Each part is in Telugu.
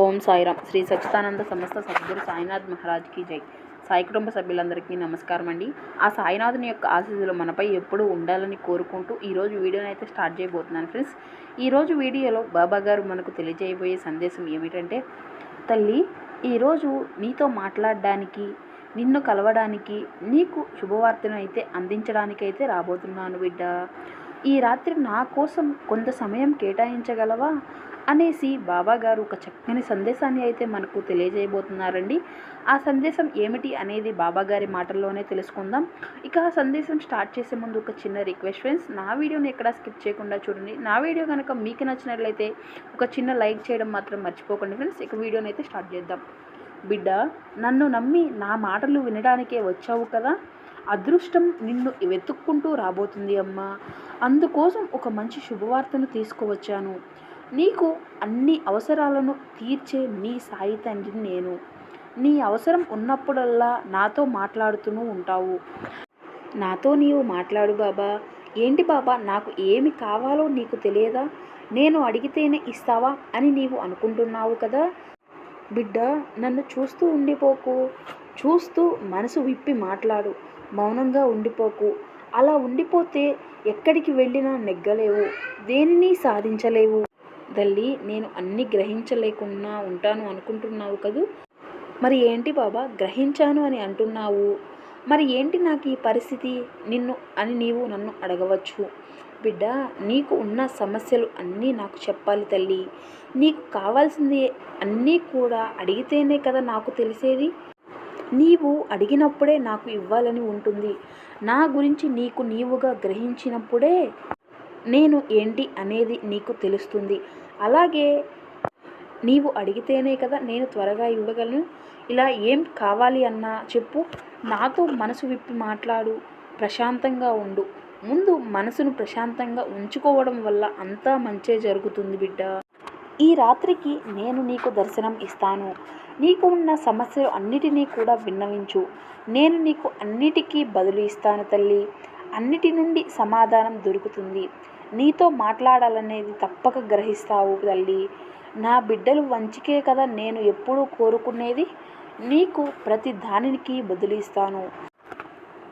ఓం సాయిరామ్. శ్రీ సచ్చిదానంద సమస్త సద్గురు సాయినాథ్ మహారాజ్కి జై. సాయి కుటుంబ సభ్యులందరికీ నమస్కారం అండి. ఆ సాయినాథుని యొక్క ఆశీస్సులు మనపై ఎప్పుడూ ఉండాలని కోరుకుంటూ ఈరోజు వీడియోని అయితే స్టార్ట్ చేయబోతున్నాను ఫ్రెండ్స్. ఈరోజు వీడియోలో బాబా గారు మనకు తెలియజేయబోయే సందేశం ఏమిటంటే తల్లి ఈరోజు నీతో మాట్లాడడానికి నిన్ను కలవడానికి నీకు శుభవార్తను అయితే అందించడానికైతే రాబోతున్నాను బిడ్డ. ఈ రాత్రి నా కోసం కొంత సమయం కేటాయించగలవా? అనేసి బాబాగారు ఒక చక్కని సందేశాన్ని అయితే మనకు తెలియజేయబోతున్నారండి. ఆ సందేశం ఏమిటి అనేది బాబాగారి మాటల్లోనే తెలుసుకుందాం. ఇక ఆ సందేశం స్టార్ట్ చేసే ముందు ఒక చిన్న రిక్వెస్ట్ ఫ్రెండ్స్ నా వీడియోని ఎక్కడ స్కిప్ చేయకుండా చూడండి. నా వీడియో కనుక మీకు నచ్చినట్లయితే ఒక చిన్న లైక్ చేయడం మాత్రం మర్చిపోకండి ఫ్రెండ్స్. ఇక వీడియోని అయితే స్టార్ట్ చేద్దాం. బిడ్డ నన్ను నమ్మి నా మాటలు వినడానికే వచ్చావు కదా? అదృష్టం నిన్ను వెతుక్కుంటూ రాబోతుంది అమ్మా. అందుకోసం ఒక మంచి శుభవార్తను తీసుకువచ్చాను. నీకు అన్ని అవసరాలను తీర్చే నీ సాయి తండ్రి నేను. నీ అవసరం ఉన్నప్పుడల్లా నాతో మాట్లాడుతూనే ఉంటావు. నాతో నీవు మాట్లాడు బాబా. ఏంటి బాబా నాకు ఏమి కావాలో నీకు తెలియదా? నేను అడిగితేనే ఇస్తావా అని నీవు అనుకుంటున్నావు కదా? బిడ్డ నన్ను చూస్తూ ఉండిపోకు. చూస్తూ మనసు విప్పి మాట్లాడు. మౌనంగా ఉండిపోకు. అలా ఉండిపోతే ఎక్కడికి వెళ్ళినా నెగ్గలేవు. దేనిని సాధించలేవు. తల్లి నేను అన్ని గ్రహించలేకుండా ఉంటాను అనుకుంటున్నావు కదూ? మరి ఏంటి బాబా గ్రహించాను అని అంటున్నావు? మరి ఏంటి నాకు ఈ పరిస్థితి? నిన్ను అని నీవు నన్ను అడగవచ్చు. బిడ్డ నీకు ఉన్న సమస్యలు అన్నీ నాకు చెప్పాలి తల్లి. నీకు కావాల్సింది అన్నీ కూడా అడిగితేనే కదా నాకు తెలిసేది? నీవు అడిగినప్పుడే నాకు ఇవ్వాలని ఉంటుంది. నా గురించి నీకు నీవుగా గ్రహించినప్పుడే నేను ఏంటి అనేది నీకు తెలుస్తుంది. అలాగే నీవు అడిగితేనే కదా నేను త్వరగా ఇవ్వగలను. ఇలా ఏం కావాలి అన్నా చెప్పు. నాతో మనసు విప్పి మాట్లాడు. ప్రశాంతంగా ఉండు. ముందు మనసును ప్రశాంతంగా ఉంచుకోవడం వల్ల అంతా మంచే జరుగుతుంది బిడ్డ. ఈ రాత్రికి నేను నీకు దర్శనం ఇస్తాను. నీకు ఉన్న సమస్యలు అన్నిటినీ కూడా విన్నవించు. నేను నీకు అన్నిటికీ బదులు ఇస్తాను తల్లి. అన్నిటి నుండి సమాధానం దొరుకుతుంది. నీతో మాట్లాడాలనేది తప్పక గ్రహిస్తావు తల్లి. నా బిడ్డలు వంచికే కదా నేను ఎప్పుడూ కోరుకునేది? నీకు ప్రతి దానికి బదులిస్తాను.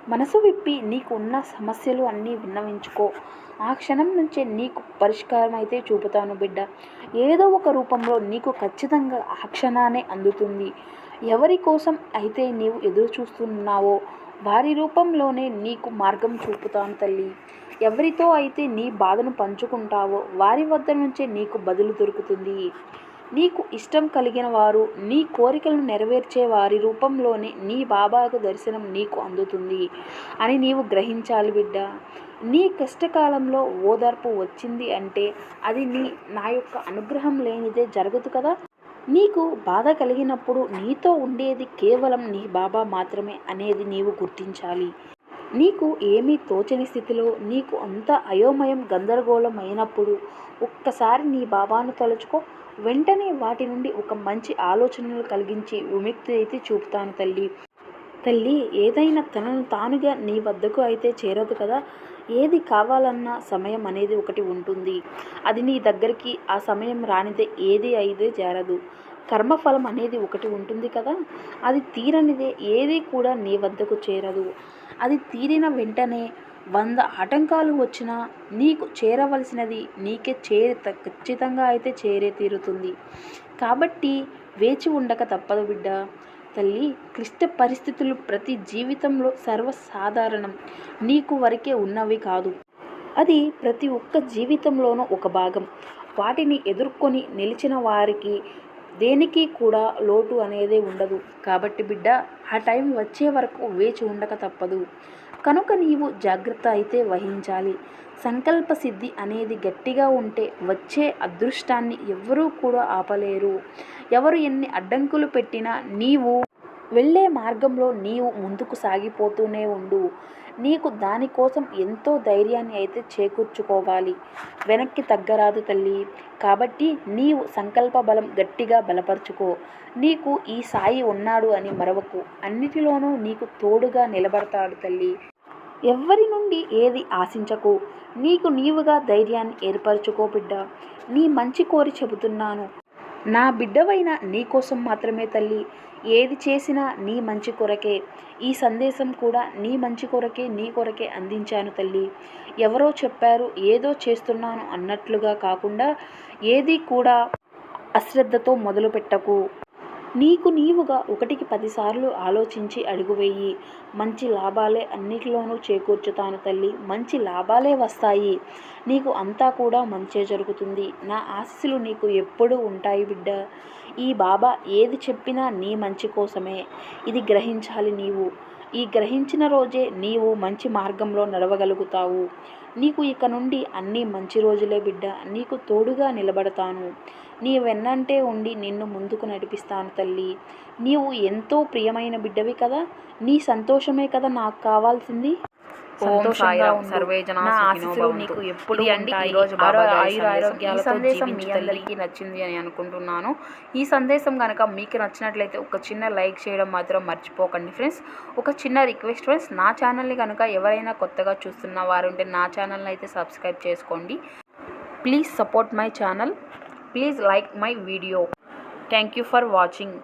మనసు విప్పి నీకు ఉన్న సమస్యలు అన్నీ విన్నవించుకో. ఆ క్షణం నుంచే నీకు పరిష్కారం అయితే చూపుతాను బిడ్డ. ఏదో ఒక రూపంలో నీకు ఖచ్చితంగా ఆ క్షణానే అందుతుంది. ఎవరి కోసం అయితే నీవు ఎదురు చూస్తున్నావో వారి రూపంలోనే నీకు మార్గం చూపుతాను తల్లి. ఎవరితో అయితే నీ బాధను పంచుకుంటావో వారి వద్ద నుంచే నీకు బదులు దొరుకుతుంది. నీకు ఇష్టం కలిగిన వారు నీ కోరికలను నెరవేర్చే వారి రూపంలోనే నీ బాబాకు దర్శనం నీకు అందుతుంది అని నీవు గ్రహించాలి బిడ్డ. నీ కష్టకాలంలో ఓదార్పు వచ్చింది అంటే అది నీ నా యొక్క అనుగ్రహం లేనిదే జరగదు కదా? నీకు బాధ కలిగినప్పుడు నీతో ఉండేది కేవలం నీ బాబా మాత్రమే అనేది నీవు గుర్తించాలి. నీకు ఏమీ తోచని స్థితిలో నీకు అంత అయోమయం గందరగోళం అయినప్పుడు ఒక్కసారి నీ బాబాను తలుచుకో వెంటనే వాటి నుండి ఒక మంచి ఆలోచనలు కలిగించి విముక్తి అయితే చూపుతాను తల్లి. తల్లి ఏదైనా తనను తానుగా నీ వద్దకు అయితే చేరదు కదా? ఏది కావాలన్నా సమయం అనేది ఒకటి ఉంటుంది. అది నీ దగ్గరికి ఆ సమయం రానిదే ఏది అయితే చేరదు. కర్మఫలం అనేది ఒకటి ఉంటుంది కదా? అది తీరనిదే ఏది కూడా నీ వద్దకు చేరదు. అది తీరిన వెంటనే వంద ఆటంకాలు వచ్చినా నీకు చేరవలసినది నీకే చేరే ఖచ్చితంగా అయితే చేరే తీరుతుంది. కాబట్టి వేచి ఉండక తప్పదు బిడ్డ. తల్లి క్లిష్ట పరిస్థితులు ప్రతి జీవితంలో సర్వసాధారణం. నీకు వరకే ఉన్నవి కాదు. అది ప్రతి ఒక్క జీవితంలోనూ ఒక భాగం. వాటిని ఎదుర్కొని నిలిచిన వారికి దేనికి కూడా లోటు అనేది ఉండదు. కాబట్టి బిడ్డ ఆ టైం వచ్చే వరకు వేచి ఉండక తప్పదు. కనుక నీవు జాగ్రత్త అయితే వహించాలి. సంకల్ప సిద్ధి అనేది గట్టిగా ఉంటే వచ్చే అదృష్టాన్ని ఎవ్వరూ కూడా ఆపలేరు. ఎవరు ఎన్ని అడ్డంకులు పెట్టినా నీవు వెళ్ళే మార్గంలో నీవు ముందుకు సాగిపోతూనే ఉండు. నీకు దానికోసం ఎంతో ధైర్యాన్ని అయితే చేకూర్చుకోవాలి. వెనక్కి తగ్గరాదు తల్లి. కాబట్టి నీవు సంకల్ప బలం గట్టిగా బలపరుచుకో. నీకు ఈ సాయి ఉన్నాడు అని మరవకు. అన్నిటిలోనూ నీకు తోడుగా నిలబడతాడు తల్లి. ఎవ్వరి నుండి ఏది ఆశించకు. నీకు నీవుగా ధైర్యాన్ని ఏర్పరచుకో బిడ్డ. నీ మంచి కోరి చెబుతున్నాను. నా బిడ్డవైన నీ కోసం మాత్రమే తల్లి. ఏది చేసినా నీ మంచి కొరకే. ఈ సందేశం కూడా నీ మంచి కొరకే నీ కొరకే అందించాను తల్లి. ఎవరో చెప్పారు ఏదో చేస్తున్నాను అన్నట్లుగా కాకుండా ఏది కూడా అశ్రద్ధతో మొదలుపెట్టకు. నీకు నీవుగా ఒకటికి పదిసార్లు ఆలోచించి అడుగువేయి మంచి లాభాలే అన్నిటిలోనూ చేకూర్చుతాను తల్లి. మంచి లాభాలే వస్తాయి. నీకు అంతా కూడా మంచే జరుగుతుంది. నా ఆశీస్సులు నీకు ఎప్పుడూ ఉంటాయి బిడ్డ. ఈ బాబా ఏది చెప్పినా నీ మంచి కోసమే. ఇది గ్రహించాలి నీవు. ఈ గ్రహించిన రోజే నీవు మంచి మార్గంలో నడవగలుగుతావు. నీకు ఇక నుండి అన్నీ మంచి రోజులే బిడ్డ. నీకు తోడుగా నిలబడతాను. నీ వెన్నంటే ఉండి నిన్ను ముందుకు నడిపిస్తాను తల్లి. నీవు ఎంతో ప్రియమైన బిడ్డవి కదా. నీ సంతోషమే కదా నాకు కావాల్సింది. సంతోషంగా సాయిరాం ఉండు. సర్వే జనా నా ఆశీస్సులు. నీకు ఎప్పుడు అండి. ఈరోజు ఆయుర ఆరోగ్యాలతో సందేశం మీ. అందరికీ నచ్చింది అని అనుకుంటున్నాను ఈ సందేశం కనుక మీకు నచ్చినట్లయితే ఒక చిన్న లైక్ చేయడం మాత్రం మర్చిపోకండి ఫ్రెండ్స్ ఒక చిన్న రిక్వెస్ట్ ఫ్రెండ్స్ నా ఛానల్ని కనుక ఎవరైనా కొత్తగా చూస్తున్న వారు ఉంటే నా ఛానల్ని అయితే సబ్స్క్రైబ్ చేసుకోండి please support my channel please like my video thank you for watching